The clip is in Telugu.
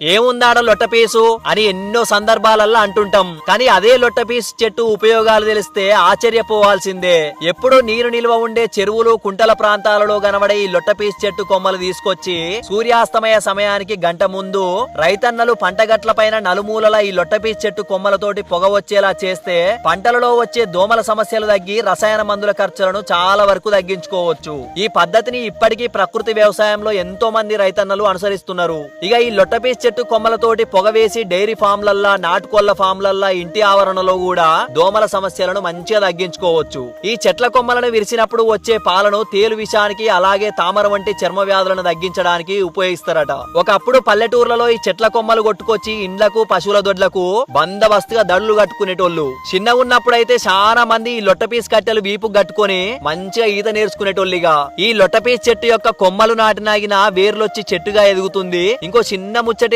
ఏముందాడ లొట్టపీసు అని ఎన్నో సందర్భాలల్లో అంటుంటాం. కానీ అదే లొట్టపీసు చెట్టు ఉపయోగాలు తెలిస్తే ఆశ్చర్యపోవాల్సిందే. ఎప్పుడూ నీరు నిల్వ ఉండే చెరువులు కుంటల ప్రాంతాలలో కనబడే ఈ లొట్టపీసు చెట్టు కొమ్మలు తీసుకొచ్చి సూర్యాస్తమయ సమయానికి గంట ముందు రైతన్నలు పంటగట్ల పైన నలుమూలల ఈ లొట్టపీసు చెట్టు కొమ్మలతోటి పొగ వచ్చేలా చేస్తే పంటలలో వచ్చే దోమల సమస్యలు తగ్గి రసాయన మందుల ఖర్చులను చాలా వరకు తగ్గించుకోవచ్చు. ఈ పద్ధతిని ఇప్పటికీ ప్రకృతి వ్యవసాయంలో ఎంతో మంది రైతన్నలు అనుసరిస్తున్నారు. ఇక ఈ లొట్టపీస్ చెట్టు కొమ్మలతోటి పొగవేసి డైరీ ఫామ్లల్లా నాటుకోళ్ళ ఫామ్లల్లా ఇంటి ఆవరణలో కూడా దోమల సమస్యలను మంచిగా తగ్గించుకోవచ్చు. ఈ చెట్ల కొమ్మలను విరిసినప్పుడు వచ్చే పాలను తేలు విషానికి అలాగే తామర వంటి చర్మ వ్యాధులను తగ్గించడానికి ఉపయోగిస్తారట. ఒకప్పుడు పల్లెటూర్లలో ఈ చెట్ల కొమ్మలు కొట్టుకొచ్చి ఇండ్లకు పశువుల దొడ్లకు బందబస్తుగా దడులు కట్టుకునేటోళ్ళు. చిన్నగా ఉన్నప్పుడైతే చాలా మంది ఈ లొట్టపీస్ కట్టెలు వీపు కట్టుకొని మంచిగా ఈత నేర్చుకునేటోళ్ళిగా. ఈ లొట్టపీస్ చెట్టు యొక్క కొమ్మలు నాటినాగిన వేర్లొచ్చి చెట్టుగా ఎదుగుతుంది. ఇంకో చిన్న ముచ్చటి